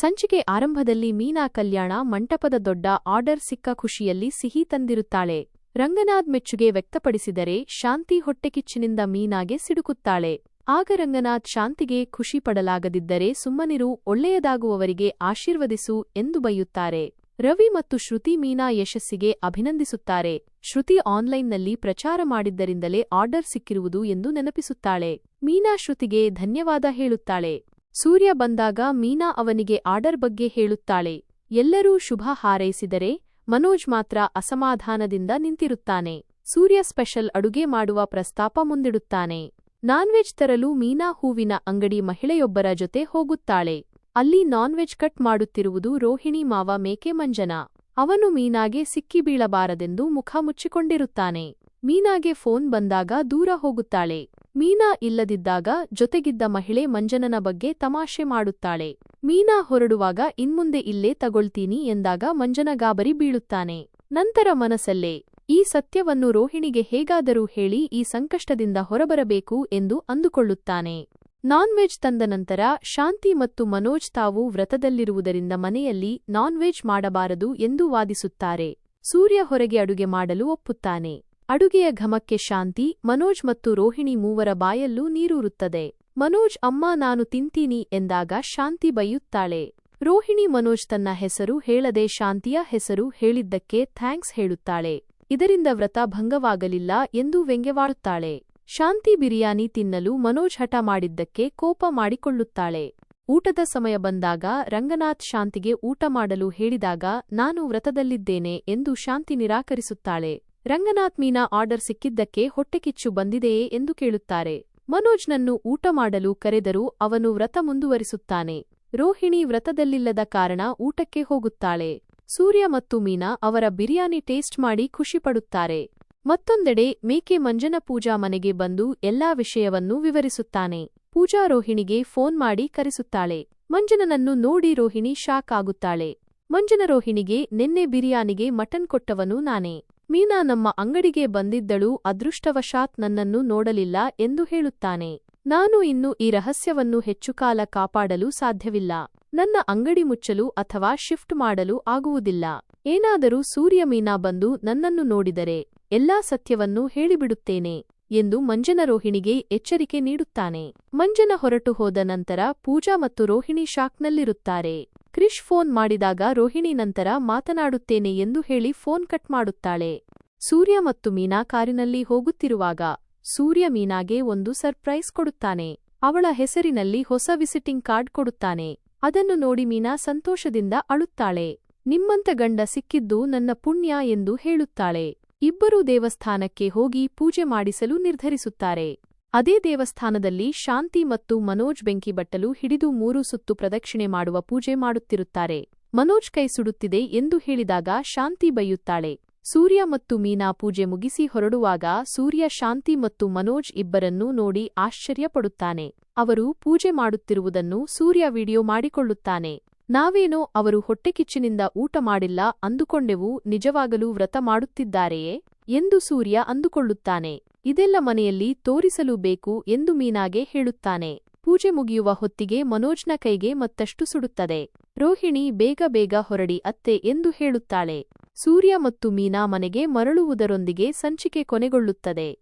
ಸಂಚಿಕೆ ಆರಂಭದಲ್ಲಿ ಮೀನಾ ಕಲ್ಯಾಣ ಮಂಟಪದ ದೊಡ್ಡ ಆರ್ಡರ್ ಸಿಕ್ಕ ಖುಷಿಯಲ್ಲಿ ಸಿಹಿ ತಂದಿರುತ್ತಾಳೆ. ರಂಗನಾಥ್ ಮೆಚ್ಚುಗೆ ವ್ಯಕ್ತಪಡಿಸಿದರೆ ಶಾಂತಿ ಹೊಟ್ಟೆಕಿಚ್ಚಿನಿಂದ ಮೀನಾಗೆ ಸಿಡುಕುತ್ತಾಳೆ. ಆಗ ರಂಗನಾಥ್ ಶಾಂತಿಗೆ ಖುಷಿ ಪಡಲಾಗದಿದ್ದರೆ ಸುಮ್ಮನಿರು, ಒಳ್ಳೆಯದಾಗುವವರಿಗೆ ಆಶೀರ್ವದಿಸು ಎಂದು ಬೈಯುತ್ತಾರೆ. ರವಿ ಮತ್ತು ಶ್ರುತಿ ಮೀನಾ ಯಶಸ್ಸಿಗೆ ಅಭಿನಂದಿಸುತ್ತಾರೆ. ಶ್ರುತಿ ಆನ್ಲೈನ್ನಲ್ಲಿ ಪ್ರಚಾರ ಮಾಡಿದ್ದರಿಂದಲೇ ಆರ್ಡರ್ ಸಿಕ್ಕಿರುವುದು ಎಂದು ನೆನಪಿಸುತ್ತಾಳೆ. ಮೀನಾ ಶ್ರುತಿಗೆ ಧನ್ಯವಾದ ಹೇಳುತ್ತಾಳೆ. ಸೂರ್ಯ ಬಂದಾಗ ಮೀನಾ ಅವನಿಗೆ ಆರ್ಡರ್ ಬಗ್ಗೆ ಹೇಳುತ್ತಾಳೆ. ಎಲ್ಲರೂ ಶುಭ ಹಾರೈಸಿದರೆ ಮನೋಜ್ ಮಾತ್ರ ಅಸಮಾಧಾನದಿಂದ ನಿಂತಿರುತ್ತಾನೆ. ಸೂರ್ಯ ಸ್ಪೆಷಲ್ ಅಡುಗೆ ಮಾಡುವ ಪ್ರಸ್ತಾಪ ಮುಂದಿಡುತ್ತಾನೆ. ನಾನ್ವೆಜ್ ತರಲು ಮೀನಾ ಹೂವಿನ ಅಂಗಡಿ ಮಹಿಳೆಯೊಬ್ಬರ ಜೊತೆ ಹೋಗುತ್ತಾಳೆ. ಅಲ್ಲಿ ನಾನ್ವೆಜ್ ಕಟ್ ಮಾಡುತ್ತಿರುವುದು ರೋಹಿಣಿ ಮಾವ ಮೇಕೆ ಮಂಜನಾ. ಅವನು ಮೀನಾಗೆ ಸಿಕ್ಕಿ ಬೀಳಬಾರದೆಂದು ಮುಖ ಮುಚ್ಚಿಕೊಂಡಿರುತ್ತಾನೆ. ಮೀನಾಗೆ ಫೋನ್ ಬಂದಾಗ ದೂರ ಹೋಗುತ್ತಾಳೆ. ಮೀನಾ ಇಲ್ಲದಿದ್ದಾಗ ಜೊತೆಗಿದ್ದ ಮಹಿಳೆ ಮಂಜನನ ಬಗ್ಗೆ ತಮಾಷೆ ಮಾಡುತ್ತಾಳೆ. ಮೀನಾ ಹೊರಡುವಾಗ, ಇನ್ಮುಂದೆ ಇಲ್ಲೇ ತಗೊಳ್ತೀನಿ ಎಂದಾಗ ಮಂಜನ ಗಾಬರಿ ಬೀಳುತ್ತಾನೆ. ನಂತರ ಮನಸಲ್ಲೇ, ಈ ಸತ್ಯವನ್ನು ರೋಹಿಣಿಗೆ ಹೇಗಾದರೂ ಹೇಳಿ ಈ ಸಂಕಷ್ಟದಿಂದ ಹೊರಬರಬೇಕು ಎಂದು ಅಂದುಕೊಳ್ಳುತ್ತಾನೆ. ನಾನ್ವೆಜ್ ತಂದ ನಂತರ, ಶಾಂತಿ ಮತ್ತು ಮನೋಜ್ ತಾವು ವ್ರತದಲ್ಲಿರುವುದರಿಂದ ಮನೆಯಲ್ಲಿ ನಾನ್ವೆಜ್ ಮಾಡಬಾರದು ಎಂದು ವಾದಿಸುತ್ತಾರೆ. ಸೂರ್ಯ ಹೊರಗೆ ಅಡುಗೆ ಮಾಡಲು ಒಪ್ಪುತ್ತಾನೆ. ಅಡುಗೆಯ ಘಮಕ್ಕೆ ಶಾಂತಿ, ಮನೋಜ್ ಮತ್ತು ರೋಹಿಣಿ ಮೂವರ ಬಾಯಲ್ಲೂ ನೀರೂರುತ್ತದೆ. ಮನೋಜ್, ಅಮ್ಮ, ನಾನು ತಿಂತೀನಿ ಎಂದಾಗ ಶಾಂತಿ ಬೈಯುತ್ತಾಳೆ. ರೋಹಿಣಿ ಮನೋಜ್ ತನ್ನ ಹೆಸರು ಹೇಳದೆ ಶಾಂತಿಯ ಹೆಸರು ಹೇಳಿದ್ದಕ್ಕೆ ಥ್ಯಾಂಕ್ಸ್ ಹೇಳುತ್ತಾಳೆ. ಇದರಿಂದ ವ್ರತ ಭಂಗವಾಗಲಿಲ್ಲ ಎಂದು ವ್ಯಂಗ್ಯವಾಡುತ್ತಾಳೆ. ಶಾಂತಿ ಬಿರಿಯಾನಿ ತಿನ್ನಲು ಮನೋಜ್ ಹಠ ಮಾಡಿದ್ದಕ್ಕೆ ಕೋಪ ಮಾಡಿಕೊಳ್ಳುತ್ತಾಳೆ. ಊಟದ ಸಮಯ ಬಂದಾಗ ರಂಗನಾಥ್ ಶಾಂತಿಗೆ ಊಟ ಮಾಡಲು ಹೇಳಿದಾಗ, ನಾನು ವ್ರತದಲ್ಲಿದ್ದೇನೆ ಎಂದು ಶಾಂತಿ ನಿರಾಕರಿಸುತ್ತಾಳೆ. ರಂಗನಾಥ್ ಮೀನಾ ಆರ್ಡರ್ ಸಿಕ್ಕಿದ್ದಕ್ಕೆ ಹೊಟ್ಟೆಕಿಚ್ಚು ಬಂದಿದೆಯೇ ಎಂದು ಕೇಳುತ್ತಾರೆ. ಮನೋಜ್ನನ್ನು ಊಟ ಮಾಡಲು ಕರೆದರೂ ಅವನು ವ್ರತ ಮುಂದುವರಿಸುತ್ತಾನೆ. ರೋಹಿಣಿ ವ್ರತದಲ್ಲಿಲ್ಲದ ಕಾರಣ ಊಟಕ್ಕೆ ಹೋಗುತ್ತಾಳೆ. ಸೂರ್ಯ ಮತ್ತು ಮೀನಾ ಅವರ ಬಿರಿಯಾನಿ ಟೇಸ್ಟ್ ಮಾಡಿ ಖುಷಿಪಡುತ್ತಾರೆ ಮತ್ತೊಂದೆಡೆ ಮೇಕೆ ಮಂಜನ ಪೂಜಾ ಮನೆಗೆ ಬಂದು ಎಲ್ಲಾ ವಿಷಯವನ್ನು ವಿವರಿಸುತ್ತಾನೆ. ಪೂಜಾ ರೋಹಿಣಿಗೆ ಫೋನ್ ಮಾಡಿ ಕರೆಸುತ್ತಾಳೆ. ಮಂಜನನನ್ನು ನೋಡಿ ರೋಹಿಣಿ ಶಾಕ್ ಆಗುತ್ತಾಳೆ. ಮಂಜನ ರೋಹಿಣಿಗೆ, ನಿನ್ನೆ ಬಿರಿಯಾನಿಗೆ ಮಟನ್ ಕೊಟ್ಟವನು ನಾನೇ. ಮೀನಾ ನಮ್ಮ ಅಂಗಡಿಗೆ ಬಂದಿದ್ದಳು, ಅದೃಷ್ಟವಶಾತ್ ನನ್ನನ್ನು ನೋಡಲಿಲ್ಲ ಎಂದು ಹೇಳುತ್ತಾನೆ. ನಾನು ಇನ್ನು ಈ ರಹಸ್ಯವನ್ನು ಹೆಚ್ಚು ಕಾಲ ಕಾಪಾಡಲು ಸಾಧ್ಯವಿಲ್ಲ. ನನ್ನ ಅಂಗಡಿ ಮುಚ್ಚಲು ಅಥವಾ ಶಿಫ್ಟ್ ಮಾಡಲು ಆಗುವುದಿಲ್ಲ. ಏನಾದರೂ ಸೂರ್ಯ ಮೀನಾ ಬಂದು ನನ್ನನ್ನು ನೋಡಿದರೆ ಎಲ್ಲಾ ಸತ್ಯವನ್ನು ಹೇಳಿಬಿಡುತ್ತೇನೆ ಎಂದು ಮಂಜನ ರೋಹಿಣಿಗೆ ಎಚ್ಚರಿಕೆ ನೀಡುತ್ತಾನೆ. ಮಂಜನ ಹೊರಟು ಹೋದ ನಂತರ ಪೂಜಾ ಮತ್ತು ರೋಹಿಣಿ ಶಾಕ್ನಲ್ಲಿರುತ್ತಾರೆ. ಕ್ರಿಶ್ ಫೋನ್ ಮಾಡಿದಾಗ ರೋಹಿಣಿ ನಂತರ ಮಾತನಾಡುತ್ತೇನೆ ಎಂದು ಹೇಳಿ ಫೋನ್ ಕಟ್ ಮಾಡುತ್ತಾಳೆ. ಸೂರ್ಯ ಮತ್ತು ಮೀನಾ ಕಾರಿನಲ್ಲಿ ಹೋಗುತ್ತಿರುವಾಗ ಸೂರ್ಯ ಮೀನಾಗೆ ಒಂದು ಸರ್ಪ್ರೈಸ್ ಕೊಡುತ್ತಾನೆ. ಅವಳ ಹೆಸರಿನಲ್ಲಿ ಹೊಸ ವಿಸಿಟಿಂಗ್ ಕಾರ್ಡ್ ಕೊಡುತ್ತಾನೆ. ಅದನ್ನು ನೋಡಿ ಮೀನಾ ಸಂತೋಷದಿಂದ ಅಳುತ್ತಾಳೆ. ನಿಮ್ಮಂತ ಗಂಡ ಸಿಕ್ಕಿದ್ದು ನನ್ನ ಪುಣ್ಯ ಎಂದು ಹೇಳುತ್ತಾಳೆ. ಇಬ್ಬರೂ ದೇವಸ್ಥಾನಕ್ಕೆ ಹೋಗಿ ಪೂಜೆ ಮಾಡಿಸಲು ನಿರ್ಧರಿಸುತ್ತಾರೆ. ಅದೇ ದೇವಸ್ಥಾನದಲ್ಲಿ ಶಾಂತಿ ಮತ್ತು ಮನೋಜ್ ಬೆಂಕಿ ಬಟ್ಟಲು ಹಿಡಿದು ಮೂರು ಸುತ್ತು ಪ್ರದಕ್ಷಿಣೆ ಮಾಡುವ ಪೂಜೆ ಮಾಡುತ್ತಿರುತ್ತಾರೆ. ಮನೋಜ್ ಕೈ ಸುಡುತ್ತಿದೆ ಎಂದು ಹೇಳಿದಾಗ ಶಾಂತಿ ಬೈಯುತ್ತಾಳೆ. ಸೂರ್ಯ ಮತ್ತು ಮೀನಾ ಪೂಜೆ ಮುಗಿಸಿ ಹೊರಡುವಾಗ ಸೂರ್ಯ ಶಾಂತಿ ಮತ್ತು ಮನೋಜ್ ಇಬ್ಬರನ್ನೂ ನೋಡಿ ಆಶ್ಚರ್ಯಪಡುತ್ತಾನೆ. ಅವರು ಪೂಜೆ ಮಾಡುತ್ತಿರುವುದನ್ನು ಸೂರ್ಯ ವಿಡಿಯೋ ಮಾಡಿಕೊಳ್ಳುತ್ತಾನೆ. ನಾವೇನೋ ಅವರು ಹೊಟ್ಟೆಕಿಚ್ಚಿನಿಂದ ಊಟ ಮಾಡಿಲ್ಲ ಅಂದುಕೊಂಡೆವು ನಿಜವಾಗಲೂ ವ್ರತ ಮಾಡುತ್ತಿದ್ದಾರೆಯೇ? ಎಂದು ಸೂರ್ಯ ಅಂದುಕೊಳ್ಳುತ್ತಾನೆ. ಇದೆಲ್ಲ ಮನೆಯಲ್ಲಿ ತೋರಿಸಲು ಬೇಕು ಎಂದು ಮೀನಾಗೆ ಹೇಳುತ್ತಾನೆ. ಪೂಜೆ ಮುಗಿಯುವ ಹೊತ್ತಿಗೆ ಮನೋಜ್ನ ಕೈಗೆ ಮತ್ತಷ್ಟು ಸುಡುತ್ತದೆ. ರೋಹಿಣಿ ಬೇಗ ಬೇಗ ಹೊರಡಿ, ಅತ್ತೆ ಎಂದು ಹೇಳುತ್ತಾಳೆ. ಸೂರ್ಯ ಮತ್ತು ಮೀನಾ ಮನೆಗೆ ಮರಳುವುದರೊಂದಿಗೆ ಸಂಚಿಕೆ ಕೊನೆಗೊಳ್ಳುತ್ತದೆ.